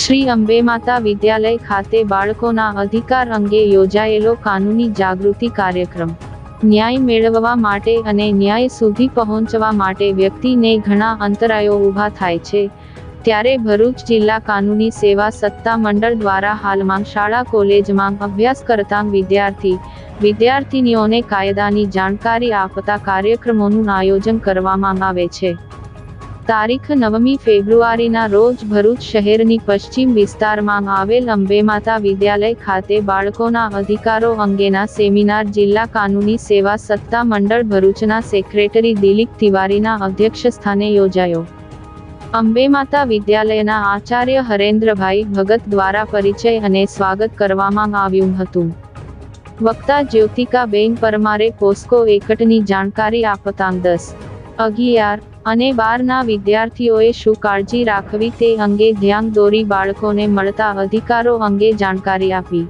શ્રી અંબે માતા વિદ્યાલય ખાતે બાળકોના અધિકાર અંગે યોજાયેલો કાનૂની જાગૃતિ કાર્યક્રમ. ન્યાય મેળવવા માટે અને ન્યાય સુધી પહોંચવા માટે વ્યક્તિને ઘણા અંતરાયો ઊભા થાય છે. ત્યારે ભરૂચ જિલ્લા કાનૂની સેવા સત્તા મંડળ દ્વારા હાલમાં શાળા કોલેજમાં અભ્યાસ કરતા વિદ્યાર્થી, વિદ્યાર્થીનીઓને કાયદાની જાણકારી આપતા કાર્યક્રમોનું આયોજન કરવામાં આવે છે. તારીખ નવમી ફેબ્રુઆરીના રોજ ભરૂચ શહેરની પશ્ચિમ વિસ્તારમાં આવેલ અંબેમાતા વિદ્યાલય ખાતે બાળકોના અધિકારો અંગેના સેમિનાર જિલ્લા કાનૂની સેવા સત્તા મંડળ ભરૂચના સેક્રેટરી દિલીપ તિવારીના અધ્યક્ષસ્થાને યોજાયો. અંબેમાતા વિદ્યાલયના આચાર્ય હરેન્દ્રભાઈ ભગત દ્વારા પરિચય અને સ્વાગત કરવામાં આવ્યું હતું. વક્તા જ્યોતિકાબેન પરમારે પોસ્કો એકટની જાણકારી આપતાં દસ, અગિયાર અને બારના વિદ્યાર્થીઓએ શું કાળજી રાખવી તે અંગે ધ્યાન દોરી બાળકોને મળતા અધિકારો અંગે જાણકારી આપી.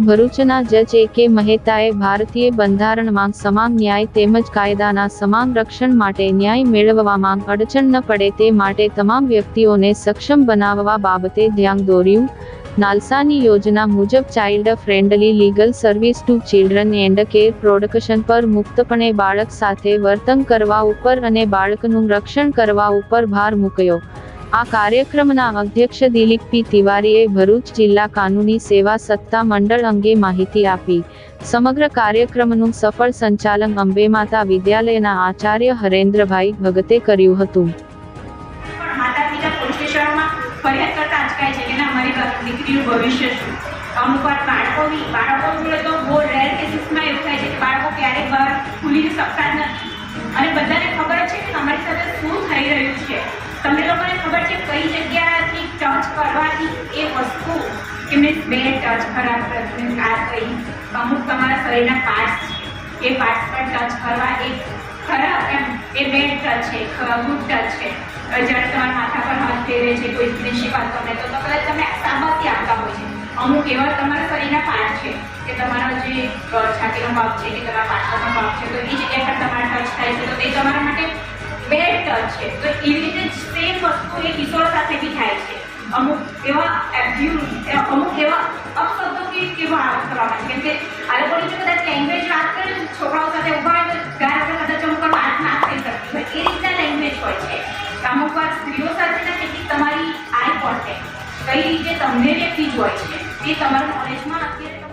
ભરૂચના જજ એ કે મહેતાએ ભારતીય બંધારણમાં સમાન ન્યાય તેમજ કાયદાના સમાન રક્ષણ માટે ન્યાય મેળવવામાં અડચણ ન પડે તે માટે તમામ વ્યક્તિઓને સક્ષમ બનાવવા બાબતે ધ્યાન દોર્યું. નાલસાની યોજના મુજબ child friendly legal service to children and care production પર મુક્તપણે બાળક સાથે વર્તન કરવા ઉપર અને બાળકનું રક્ષણ કરવા ઉપર ભાર મૂક્યો. આ કાર્યક્રમના અધ્યક્ષ દિલીપ પી તિવારીએ ભરૂચ જિલ્લા કાનૂની સેવા સત્તા મંડળ અંગે માહિતી આપી. સમગ્ર કાર્યક્રમનું સફળ સંચાલન અંબેમાતા વિદ્યાલયના આચાર્ય હરેન્દ્રભાઈ ભગતે કર્યું હતું. અચકાય છે કે ના, મારી દીકરીનું ભવિષ્ય શું? અમુક વાર બાળકો બી બાળકો જોડે તો બહુ રેર કેસીસમાં એવું થાય છે કે બાળકો ક્યારેક બહાર ખુલીને શકતા નથી. અને બધાને ખબર છે કે તમારી સાથે શું થઈ રહ્યું છે. તમને લોકોને ખબર છે કઈ જગ્યાથી ટચ કરવાથી એ વસ્તુ કે મીન્સ બે ટચ ખરાબ means આ કઈ, અમુક તમારા શરીરના પાર્ટ્સ એ પાર્ટ્સ પર ટચ કરવા એ ખરાબ એમ, એ બેડ ટચ છે ગુડ ટચ છે. જ્યારે તમારા ફેરવે છે, કોઈ પ્રિન્સિપાલ વાતો તો તો કદાચ તમે સામાથી આપતા હોય છે. અમુક એવા તમારા શરીરના પાઠ છે કે તમારા જે છાતીનો ભાગ છે કે તમારા પાછળનો ભાગ છે, તો એ જગ્યા પર તમારા ટચ થાય છે, તો તે તમારા માટે બેડ ટચ છે. તો એવી રીતે સેમ વસ્તુ એ કિશોર સાથે બી થાય છે. અમુક એવા અમુક એવા કઈ રીતે તમને વ્યક્તિ હોય છે એ તમારા નોલેજમાં અત્યારે